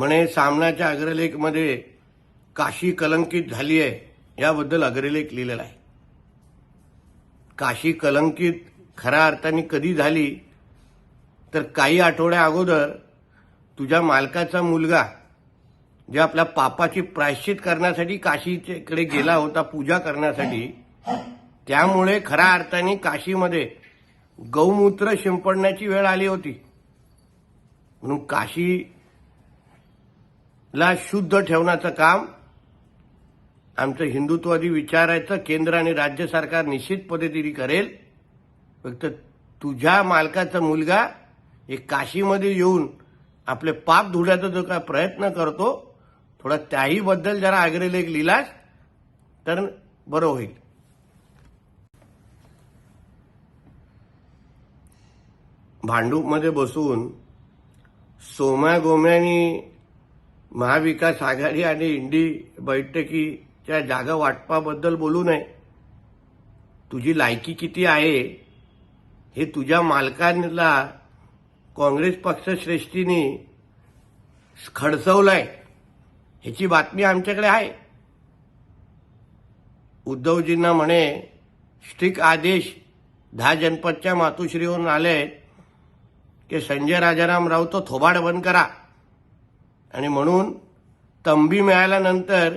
म्हणे सामनाच्या अग्रलेखमध्ये काशी कलंकित झाली आहे याबद्दल अग्रलेख लिहिलेला आहे. काशी कलंकित खऱ्या अर्थाने कधी झाली? तर काही आठवड्या अगोदर तुझ्या मालकाचा मुलगा जे आपल्या पापाची प्रायश्चित करण्यासाठी काशीकडे गेला होता पूजा करण्यासाठी त्यामुळे खऱ्या अर्थाने काशीमध्ये गौमूत्र शिंपडण्याची वेळ आली होती. म्हणून काशी ला शुद्ध ठेवण्याचं काम आमचं हिंदुत्ववादी विचारायचं केंद्र आणि राज्य सरकार निश्चित पद्धतीने करेल. फक्त तुझ्या मालकाचा मुलगा हे काशीमध्ये येऊन आपले पाप धुण्याचा जो काय प्रयत्न करतो थोडा त्याही बद्दल जरा अग्रलेख लिहिलास तर बरं होईल. भांडूपमध्ये बसून सोम्या गोम्यानी महाविकास आघाडी आणि इंडी बैठकीच्या जागा वाटपाबद्दल बोलू नये. तुझी लायकी किती आहे? हे तुझ्या मालकांना काँग्रेस पक्षश्रेष्ठीने खडसवलंय. ह्याची बातमी आमच्याकडे आहे. उद्धवजींना म्हणे स्ट्रिक आदेश दहा जनपदच्या मातोश्रीवरून आले की संजय राजाराम राऊत तो थोबाड बंद करा. आणि म्हणून तंबी मिळाल्यानंतर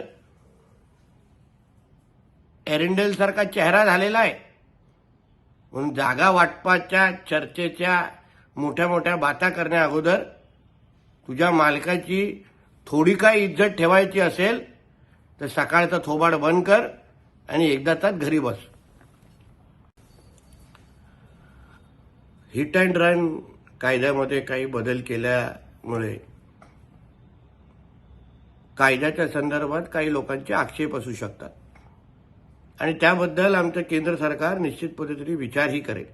एरिंडेलसारखा चेहरा झालेला आहे. म्हणून जागा वाटपाच्या चर्चेच्या मोठ्या मोठ्या बाता करण्या अगोदर तुझ्या मालकाची थोडी काय इज्जत ठेवायची असेल तर सकाळचा थोबाड बंद कर आणि एकदा तात घरी बस. हिट अँड रन कायद्यामध्ये काही बदल केल्यामुळे कायद्याच्या संदर्भात काही लोकांचे आक्षेप असू शकतात. आणि त्याबद्दल आमचं केंद्र सरकार निश्चित पद्धतीने विचारही करेल.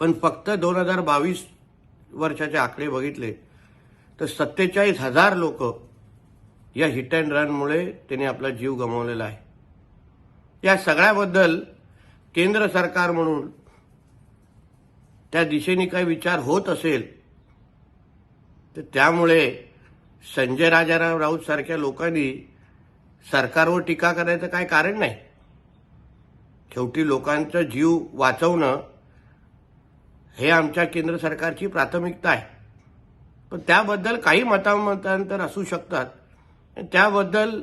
पण फक्त दोन हजार बावीस वर्षाचे आकडे बघितले तर सत्तेचाळीस हजार लोक या हिट अँड रनमुळे त्यांनी आपला जीव गमावलेला आहे. या सगळ्याबद्दल केंद्र सरकार म्हणून त्या दिशेने काही विचार होत असेल तर त्यामुळे संजय राजाराम राऊत सारख्या लोकांनी सरकारवर टीका करायचं काय कारण नाही? शेवटी लोकांचा जीव वाचवणं हे आमच्या केंद्र सरकारची प्राथमिकता आहे. पण त्याबद्दल काही मतामतांतर असू शकतात. त्याबद्दल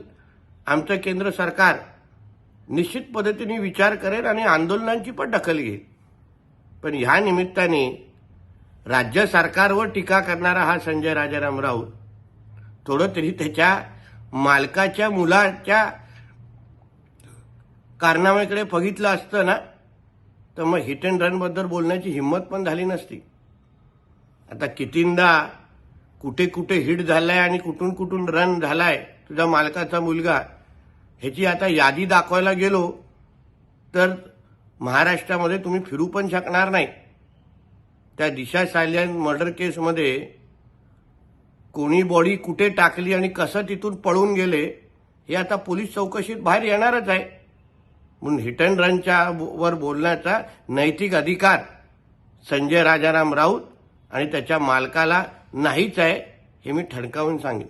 आमचं केंद्र सरकार निश्चित पद्धतीने विचार करेल आणि आंदोलनांची पण दखल घेईल. पण ह्या निमित्ताने राज्य सरकारवर टीका करणारा हा संजय राजाराम राऊत थोडं तरी त्याच्या मालकाच्या मुलाच्या कारनाम्याकडे बघितलं असतं ना तर मग हिट अँड रनबद्दल बोलण्याची हिंमत पण झाली नसती. आता कितींदा कुठे कुठे हिट झालाय आणि कुठून कुठून रन झालाय तुझा मालकाचा मुलगा ह्याची आता यादी दाखवायला गेलो तर महाराष्ट्रामध्ये तुम्ही फिरू पण शकणार नाही. त्या दिशा सायल्यान मर्डर केसमध्ये कोणी बॉडी कुठे टाकली आणि कसं तिथून पळून गेले हे आता पोलीस चौकशीत बाहेर येणारच आहे. म्हणून हिट अँड रनच्या वर बोलण्याचा नैतिक अधिकार संजय राजाराम राऊत आणि त्याच्या मालकाला नाहीच आहे हे मी ठणकावून सांगेन.